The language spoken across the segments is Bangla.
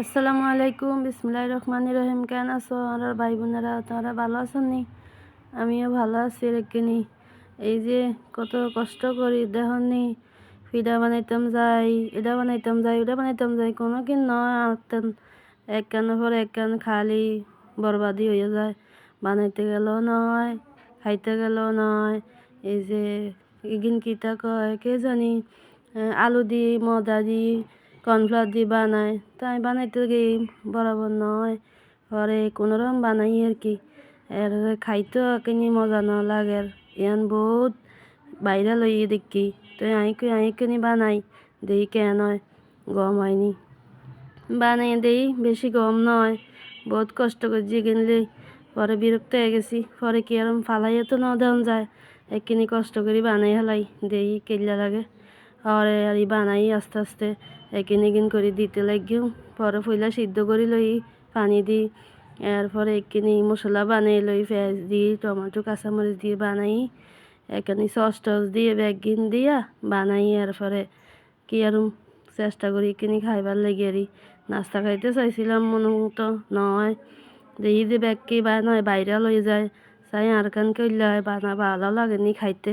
আসসালামু আলাইকুম। বিসমুল্লাহ রহমান রহিম। কেন আছো? আর ভাই বোনেরা তোমরা ভালো আছো নি আমিও ভালো আছি রেখিনি এই যে কত কষ্ট করি, দেখনি? ফিডা বানাইতাম যাই, এটা বানাইতাম যাই, ওটা বানাইতাম যাই, কোনো কিন নয় আনতেন এক কানের পর এক কান খালি বরবাদি হয়ে যায়। বানাইতে গেলেও নয়, খাইতে গেলেও নয়। এই যে ইগিন কিতা কয়, কে জানি? আলু দি, ময়দা দি কর্নফ্লাওয়ার দিয়ে বানায়। তাই বানাইতে গিয়ে বরাবর নয় পরে কোনোরকম বানাই আর কি। এর খাইতেও কিনি মজা ন লাগে ইয়ান বহুত বাইরে লইয়ে দেখি, তো আই আই কিনি বানাই, দেই কেন হয়? গম হয়নি। বানাই দেই, বেশি গম নয়। বহুত কষ্ট করছি কিনলে পরে বিরক্ত হয়ে গেছি। পরে কি আর ফালাইয়ে তো ন দেওয়া যায়। একখিনি কষ্ট করি বানাই হেলাই, দেই কেল্লা লাগে। আর আর বানাই আস্তে আস্তে একিন একিন করে দিতে লাগিও। পরে ফুইলা সিদ্ধ করে লই, পানি দি, এরপরে একিনি মশলা বানাই লই, পেঁয়াজ দি, টমেটো, কাঁচামরিচ দিয়ে বানাই, এখানে সস টস দিয়ে, বেগিন দিয়া বানাই, এরপরে কি আর চেষ্টা করি কিনি খাইবার লাগে আর নাস্তা খাইতে চাইছিলাম মনে মতো নয়। দেখি যে ব্যাগ কি বা নয়, বাইরে লই যায়, চাই আর কান হয়, বানা ভালো লাগেনি খাইতে।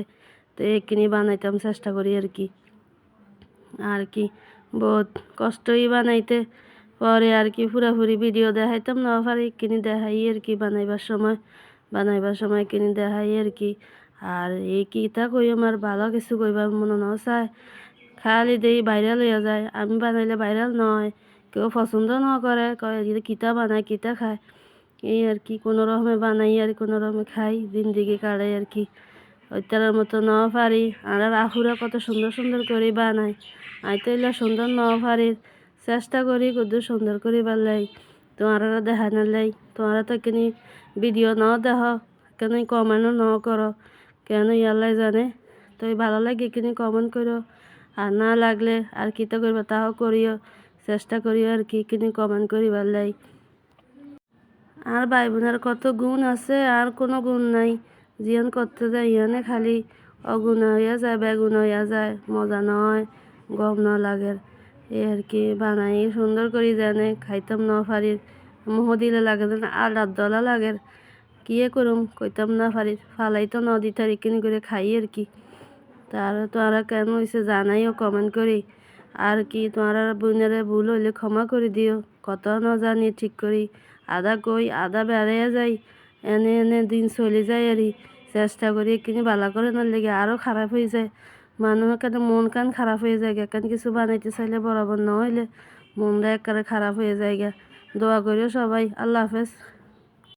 তো একিনি বানাইতাম চেষ্টা করি আর কি আর কি বহুত কষ্টই বানাইতে। পরে আর কি পুরাপুরি ভিডিও দেখাইতাম না পারি কিনি দেখাই আর কি বানাইবার সময়। বানাইবার সময় কিনি দেখাই আর কি আর এই কিতা কই, আমার ভালো কিছু কইবার মনে ন চায়। খালি দেই ভাইরাল হইয়া যায়। আমি বানাইলে ভাইরাল নয়, কেউ পছন্দ ন করে, কয় কিতা বানায়, কিতা খায়। এই আর কি কোনো রকমে বানাই আর কোনো রকমে খাই, জিন্দিগি কাটাই আর কি ওইটার মতো ন পারি আর আহুরা কত সুন্দর সুন্দর করে বানায় আই তো এলা সুন্দর ন পারি চেষ্টা করি কত সুন্দর করে বালাই তোমারা দেখা নালাই তোমারা তো কিনি ভিডিও ন দেখ কেন কমেন্টও ন করো। কেন ইয়ালাই জানে? তো ভালো লাগে কিনি কমেন্ট করো। আর না লাগলে আর কিতা করবে তাও করিও। চেষ্টা করিও আর কি কিনি কমেন্ট করি লাই আর ভাই বোনের কত গুণ আছে, আর কোনো গুণ নাই। জিয়ান করতে যায় ইয়ানে খালি অগুণ হইয়া যায় বেগুন হইয়া যায় মজা নয় গম ন লাগে এই আর কি, বানাই সুন্দর করে জানে খাইতাম ন পারি মোহ দিলে লাগে না আলাদ দলা লাগে। কিয়ে করুম কইতাম না পারি ফালাই তো নদী তারি কিনি করে খাই আর কি। তার তোরা কেন হয়েছে জানাইও কমেন্ট করি আর কি তোমার বোনেরে ভুল হইলে ক্ষমা করে দিও। কত ন জানি ঠিক করি আদা কই, আদা বেড়াইয়া যাই এনে এনে দিন চলে যায় আর চেষ্টা করি এখানে বালা করে না লেগে আরও খারাপ হয়ে যায়। মানুষের কেন মন কান খারাপ হয়ে যায় কেন কিছু বানাইতে চাইলে বরাবর না হইলে মনটা একেবারে খারাপ হয়ে যায় দোয়া করিও সবাই। আল্লাহ হাফেজ।